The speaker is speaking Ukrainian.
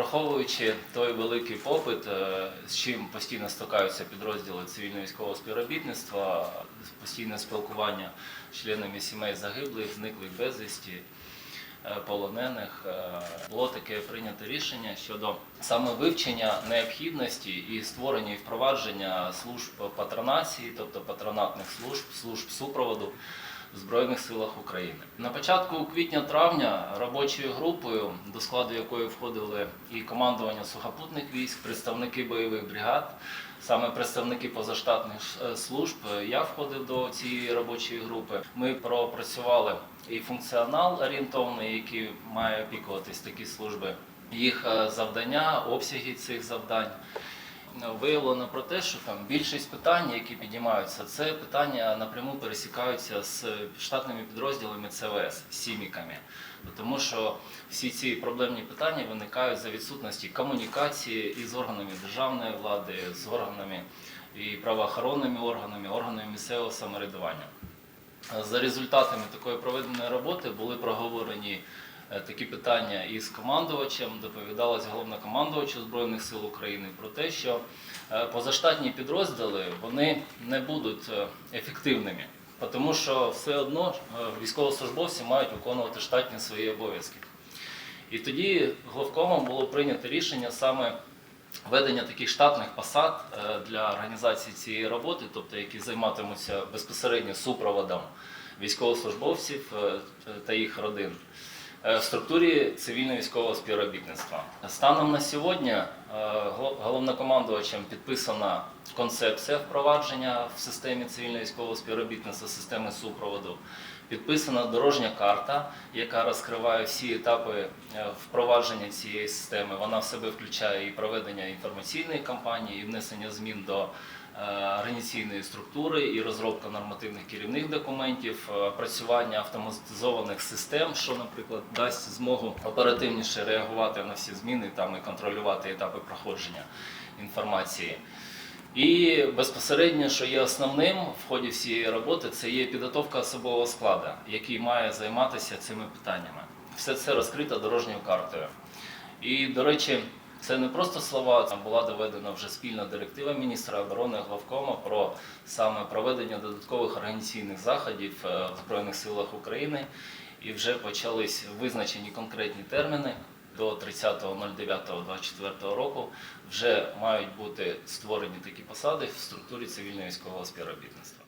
Враховуючи той великий попит, е, з чим постійно стикаються підрозділи цивільно-військового співробітництва, постійне спілкування з членами сімей загиблих, зниклих безвісті, е, полонених, е, було таке прийнято рішення щодо саме вивчення необхідності і створення і впровадження служб патронації, тобто патронатних служб, служб супроводу в Збройних силах України. На початку квітня-травня робочою групою, до складу якої входили і командування сухопутних військ, представники бойових бригад, саме представники позаштатних е, служб, е, я входив до цієї робочої групи. Ми пропрацювали і функціонал орієнтовний, який має опікуватись такі служби, їх е, завдання, обсяги цих завдань виявлено про те, що там більшість питань, які піднімаються, це питання напряму пересікаються з штатними підрозділами ЦВС, сіміками. Тому що всі ці проблемні питання виникають за відсутності комунікації із органами державної влади, з органами і правоохоронними органами, органами місцевого самоврядування. За результатами такої проведеної роботи були проговорені такі питання із командувачем. Доповідалось головнокомандувачу Збройних сил України про те, що е, позаштатні підрозділи вони не будуть е, ефективними, тому що все одно е, військовослужбовці мають виконувати штатні свої обов'язки. І тоді главкомом було прийнято рішення саме ведення таких штатних посад е, для організації цієї роботи, тобто які займатимуться безпосередньо супроводом військовослужбовців е, та їх родин е, в структурі цивільно-військового співробітництва. Станом на сьогодні е, головнокомандувачем підписана концепція впровадження в системі цивільно-військового співробітництва, системи супроводу. Підписана дорожня карта, яка розкриває всі етапи е, впровадження цієї системи. Вона в себе включає і проведення інформаційної кампанії, і внесення змін до е, організаційної структури, і розробка нормативних керівних документів, е, працювання автоматизованих систем, що, наприклад, дасть змогу оперативніше реагувати на всі зміни там і контролювати етапи проходження інформації. І безпосередньо, що є основним в ході всієї роботи, це є підготовка особового складу, який має займатися цими питаннями. Все це розкрито дорожньою картою. І, до речі, це не просто слова, там була доведена вже спільна директива міністра оборони главкома про саме проведення додаткових організаційних заходів е, в Збройних силах України. І вже почались визначені конкретні терміни. До 30.09.24 року вже мають бути створені такі посади в структурі цивільно-військового співробітництва.